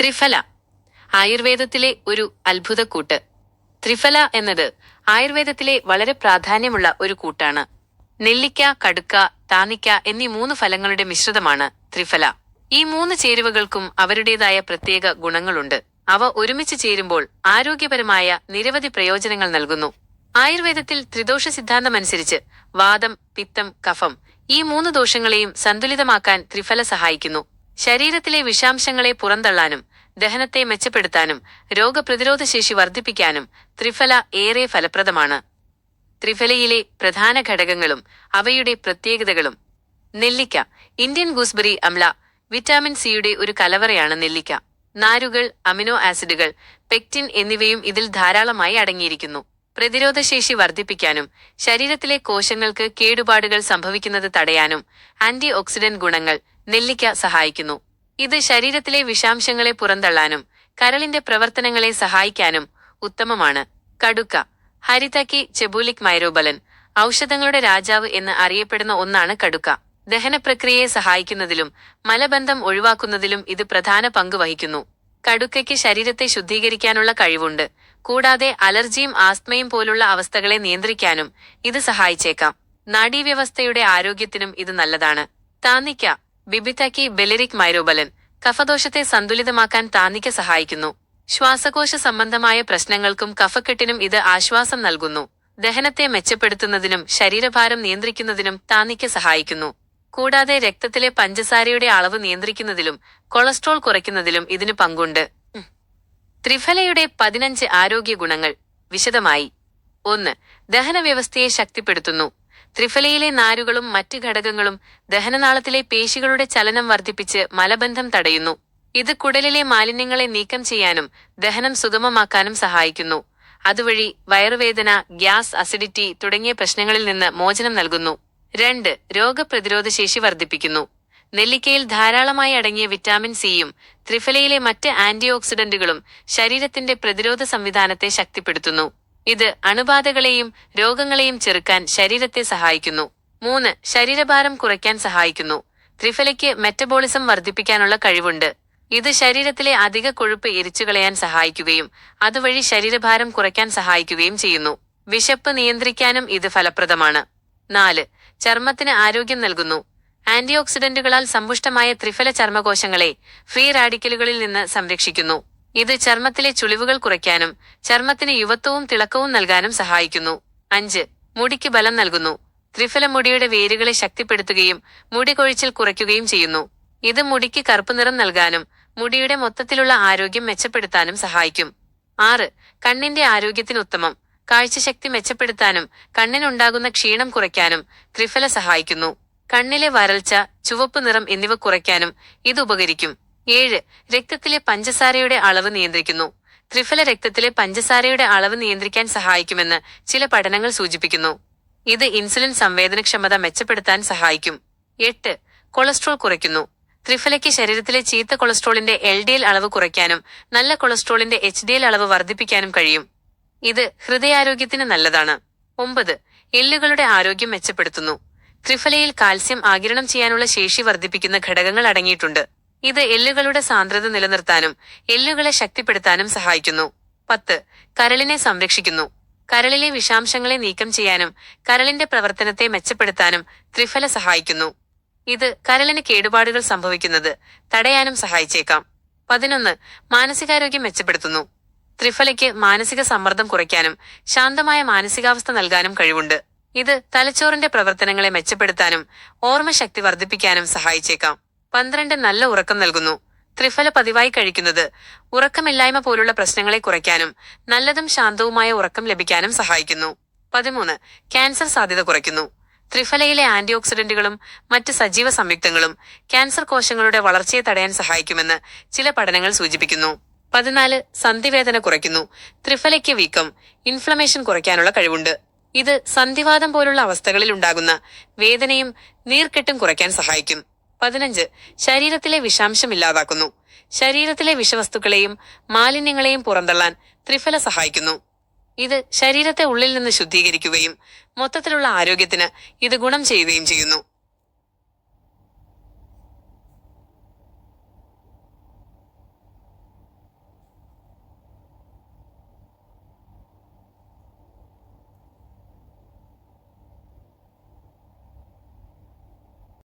ത്രിഫല ആയുർവേദത്തിലെ ഒരു അത്ഭുതക്കൂട്ട്. ത്രിഫല എന്നത് ആയുർവേദത്തിലെ വളരെ പ്രാധാന്യമുള്ള ഒരു കൂട്ടാണ്. നെല്ലിക്ക കടുക്ക താനിക്ക എന്നീ മൂന്ന് ഫലങ്ങളുടെ മിശ്രിതമാണ് ത്രിഫല. ഈ മൂന്ന് ചേരുവകൾക്കും അവരുടേതായ പ്രത്യേക ഗുണങ്ങളുണ്ട്. അവ ഒരുമിച്ച് ചേരുമ്പോൾ ആരോഗ്യപരമായ നിരവധി പ്രയോജനങ്ങൾ നൽകുന്നു. ആയുർവേദത്തിൽ ത്രിദോഷ സിദ്ധാന്തമനുസരിച്ച് വാദം പിത്തം കഫം ഈ മൂന്ന് ദോഷങ്ങളെയും സന്തുലിതമാക്കാൻ ത്രിഫല സഹായിക്കുന്നു. ശരീരത്തിലെ വിഷാംശങ്ങളെ പുറന്തള്ളാനും ദഹനത്തെ മെച്ചപ്പെടുത്താനും രോഗപ്രതിരോധ ശേഷി വർദ്ധിപ്പിക്കാനും ത്രിഫല ഏറെ ഫലപ്രദമാണ്. ത്രിഫലയിലെ പ്രധാന ഘടകങ്ങളും അവയുടെ പ്രത്യേകതകളും നെല്ലിക്ക ഇന്ത്യൻ ഗൂസ്ബെറി അമ്ല വിറ്റാമിൻ സിയുടെ ഒരു കലവറയാണ് നെല്ലിക്ക. നാരുകൾ അമിനോ ആസിഡുകൾ പെക്റ്റിൻ എന്നിവയും ഇതിൽ ധാരാളമായി അടങ്ങിയിരിക്കുന്നു. പ്രതിരോധശേഷി വർദ്ധിപ്പിക്കാനും ശരീരത്തിലെ കോശങ്ങൾക്ക് കേടുപാടുകൾ സംഭവിക്കുന്നത് തടയാനും ആന്റി ഓക്സിഡന്റ് ഗുണങ്ങൾ നെല്ലിക്ക സഹായിക്കുന്നു. ഇത് ശരീരത്തിലെ വിഷാംശങ്ങളെ പുറന്തള്ളാനും കരളിന്റെ പ്രവർത്തനങ്ങളെ സഹായിക്കാനും ഉത്തമമാണ്. കടുക്ക ഹരിതക്കി ചെബൂലിക് മൈരോബലൻ ഔഷധങ്ങളുടെ രാജാവ് എന്ന് അറിയപ്പെടുന്ന ഒന്നാണ് കടുക്ക. ദഹനപ്രക്രിയയെ സഹായിക്കുന്നതിലും മലബന്ധം ഒഴിവാക്കുന്നതിലും ഇത് പ്രധാന പങ്ക് വഹിക്കുന്നു. കടുക്കയ്ക്ക് ശരീരത്തെ ശുദ്ധീകരിക്കാനുള്ള കഴിവുണ്ട്. കൂടാതെ അലർജിയും ആസ്മയും പോലുള്ള അവസ്ഥകളെ നിയന്ത്രിക്കാനും ഇത് സഹായിച്ചേക്കാം. നാഡീവ്യവസ്ഥയുടെ ആരോഗ്യത്തിനും ഇത് നല്ലതാണ്. താന്നിക്ക ബിബിതക്കി ബെലിറിക് മൈരോബലൻ കഫദോഷത്തെ സന്തുലിതമാക്കാൻ താന്നിക്ക സഹായിക്കുന്നു. ശ്വാസകോശ സംബന്ധമായ പ്രശ്നങ്ങൾക്കും കഫക്കെട്ടിനും ഇത് ആശ്വാസം നൽകുന്നു. ദഹനത്തെ മെച്ചപ്പെടുത്തുന്നതിനും ശരീരഭാരം നിയന്ത്രിക്കുന്നതിനും താന്നിക്ക സഹായിക്കുന്നു. കൂടാതെ രക്തത്തിലെ പഞ്ചസാരയുടെ അളവ് നിയന്ത്രിക്കുന്നതിലും കൊളസ്ട്രോൾ കുറയ്ക്കുന്നതിലും ഇതിന് പങ്കുണ്ട്. ത്രിഫലയുടെ പതിനഞ്ച് ആരോഗ്യ ഗുണങ്ങൾ വിശദമായി. ഒന്ന് ദഹന വ്യവസ്ഥയെ ശക്തിപ്പെടുത്തുന്നു. ത്രിഫലയിലെ നാരുകളും മറ്റ് ഘടകങ്ങളും ദഹനനാളത്തിലെ പേശികളുടെ ചലനം വർദ്ധിപ്പിച്ച് മലബന്ധം തടയുന്നു. ഇത് കുടലിലെ മാലിന്യങ്ങളെ നീക്കം ചെയ്യാനും ദഹനം സുഗമമാക്കാനും സഹായിക്കുന്നു. അതുവഴി വയറുവേദന ഗ്യാസ് അസിഡിറ്റി തുടങ്ങിയ പ്രശ്നങ്ങളിൽ നിന്ന് മോചനം നൽകുന്നു. രണ്ട് രോഗപ്രതിരോധ ശേഷി വർദ്ധിപ്പിക്കുന്നു. നെല്ലിക്കയിൽ ധാരാളമായി അടങ്ങിയ വിറ്റാമിൻ സിയും ത്രിഫലയിലെ മറ്റ് ആന്റിഓക്സിഡന്റുകളും ശരീരത്തിന്റെ പ്രതിരോധ സംവിധാനത്തെ ശക്തിപ്പെടുത്തുന്നു. ഇത് അണുബാധകളെയും രോഗങ്ങളെയും ചെറുക്കാൻ ശരീരത്തെ സഹായിക്കുന്നു. മൂന്ന് ശരീരഭാരം കുറയ്ക്കാൻ സഹായിക്കുന്നു. ത്രിഫലയ്ക്ക് മെറ്റബോളിസം വർദ്ധിപ്പിക്കാനുള്ള കഴിവുണ്ട്. ഇത് ശരീരത്തിലെ അധിക കൊഴുപ്പ് എരിച്ചുകളയാൻ സഹായിക്കുകയും അതുവഴി ശരീരഭാരം കുറയ്ക്കാൻ സഹായിക്കുകയും ചെയ്യുന്നു. വിശപ്പ് നിയന്ത്രിക്കാനും ഇത് ഫലപ്രദമാണ്. നാല് ചർമ്മത്തിന് ആരോഗ്യം നൽകുന്നു. ആന്റി ഓക്സിഡന്റുകളാൽ സമ്പുഷ്ടമായ ത്രിഫല ചർമ്മകോശങ്ങളെ ഫ്രീ റാഡിക്കലുകളിൽ നിന്ന് സംരക്ഷിക്കുന്നു. ഇത് ചർമ്മത്തിലെ ചുളിവുകൾ കുറയ്ക്കാനും ചർമ്മത്തിന് യുവത്വവും തിളക്കവും നൽകാനും സഹായിക്കുന്നു. അഞ്ച് മുടിക്ക് ബലം നൽകുന്നു. ത്രിഫല മുടിയുടെ വേരുകളെ ശക്തിപ്പെടുത്തുകയും മുടി കൊഴിച്ചിൽ കുറയ്ക്കുകയും ചെയ്യുന്നു. ഇത് മുടിക്ക് കറുപ്പ് നിറം നൽകാനും മുടിയുടെ മൊത്തത്തിലുള്ള ആരോഗ്യം മെച്ചപ്പെടുത്താനും സഹായിക്കും. ആറ് കണ്ണിന്റെ ആരോഗ്യത്തിന് ഉത്തമം. കാഴ്ചശക്തി മെച്ചപ്പെടുത്താനും കണ്ണിനുണ്ടാകുന്ന ക്ഷീണം കുറയ്ക്കാനും ത്രിഫല സഹായിക്കുന്നു. കണ്ണിലെ വരൾച്ച ചുവപ്പ് നിറം എന്നിവ കുറയ്ക്കാനും ഇത് ഉപകരിക്കും. ഏഴ് രക്തത്തിലെ പഞ്ചസാരയുടെ അളവ് നിയന്ത്രിക്കുന്നു. ത്രിഫല രക്തത്തിലെ പഞ്ചസാരയുടെ അളവ് നിയന്ത്രിക്കാൻ സഹായിക്കുമെന്ന് ചില പഠനങ്ങൾ സൂചിപ്പിക്കുന്നു. ഇത് ഇൻസുലിൻ സംവേദനക്ഷമത മെച്ചപ്പെടുത്താൻ സഹായിക്കും. എട്ട് കൊളസ്ട്രോൾ കുറയ്ക്കുന്നു. ത്രിഫലയ്ക്ക് ശരീരത്തിലെ ചീത്ത കൊളസ്ട്രോളിന്റെ എൽ ഡി എൽ അളവ് കുറയ്ക്കാനും നല്ല കൊളസ്ട്രോളിന്റെ എച്ച് ഡി എൽ അളവ് വർദ്ധിപ്പിക്കാനും കഴിയും. ഇത് ഹൃദയാരോഗ്യത്തിന് നല്ലതാണ്. ഒമ്പത് എല്ലുകളുടെ ആരോഗ്യം മെച്ചപ്പെടുത്തുന്നു. ത്രിഫലയിൽ കാൽസ്യം ആകിരണം ചെയ്യാനുള്ള ശേഷി വർദ്ധിപ്പിക്കുന്ന ഘടകങ്ങൾ അടങ്ങിയിട്ടുണ്ട്. ഇത് എല്ലുകളുടെ സാന്ദ്രത നിലനിർത്താനും എല്ലുകളെ ശക്തിപ്പെടുത്താനും സഹായിക്കുന്നു. പത്ത് കരളിനെ സംരക്ഷിക്കുന്നു. കരളിലെ വിഷാംശങ്ങളെ നീക്കം ചെയ്യാനും കരളിന്റെ പ്രവർത്തനത്തെ മെച്ചപ്പെടുത്താനും ത്രിഫല സഹായിക്കുന്നു. ഇത് കരളിന് കേടുപാടുകൾ സംഭവിക്കുന്നത് തടയാനും സഹായിച്ചേക്കാം. പതിനൊന്ന് മാനസികാരോഗ്യം മെച്ചപ്പെടുത്തുന്നു. ത്രിഫലയ്ക്ക് മാനസിക സമ്മർദ്ദം കുറയ്ക്കാനും ശാന്തമായ മാനസികാവസ്ഥ നൽകാനും കഴിവുണ്ട്. ഇത് തലച്ചോറിന്റെ പ്രവർത്തനങ്ങളെ മെച്ചപ്പെടുത്താനും ഓർമ്മശക്തി വർദ്ധിപ്പിക്കാനും സഹായിച്ചേക്കാം. പന്ത്രണ്ട് നല്ല ഉറക്കം നൽകുന്നു. ത്രിഫല പതിവായി കഴിക്കുന്നത്. ഉറക്കമില്ലായ്മ പോലുള്ള പ്രശ്നങ്ങളെ കുറയ്ക്കാനും നല്ലതും ശാന്തവുമായ ഉറക്കം ലഭിക്കാനും സഹായിക്കുന്നു. പതിമൂന്ന് ക്യാൻസർ സാധ്യത കുറയ്ക്കുന്നു. ത്രിഫലയിലെ ആന്റി ഓക്സിഡന്റുകളും മറ്റ് സജീവ സംയുക്തങ്ങളും ക്യാൻസർ കോശങ്ങളുടെ വളർച്ചയെ തടയാൻ സഹായിക്കുമെന്ന് ചില പഠനങ്ങൾ സൂചിപ്പിക്കുന്നു. പതിനാല് സന്ധിവേദന കുറയ്ക്കുന്നു. ത്രിഫലയ്ക്ക് വീക്കം ഇൻഫ്ലമേഷൻ കുറയ്ക്കാനുള്ള കഴിവുണ്ട്. ഇത് സന്ധിവാദം പോലുള്ള അവസ്ഥകളിൽ ഉണ്ടാകുന്ന വേദനയും നീർക്കെട്ടും കുറയ്ക്കാൻ സഹായിക്കും. പതിനഞ്ച്. ശരീരത്തിലെ വിഷാംശം ഇല്ലാതാക്കുന്നു. ശരീരത്തിലെ വിഷവസ്തുക്കളെയും മാലിന്യങ്ങളെയും പുറന്തള്ളാൻ ത്രിഫല സഹായിക്കുന്നു. ഇത് ശരീരത്തെ ഉള്ളിൽ നിന്ന് ശുദ്ധീകരിക്കുകയും മൊത്തത്തിലുള്ള ആരോഗ്യത്തിന് ഇത് ഗുണം ചെയ്യുകയും ചെയ്യുന്നു.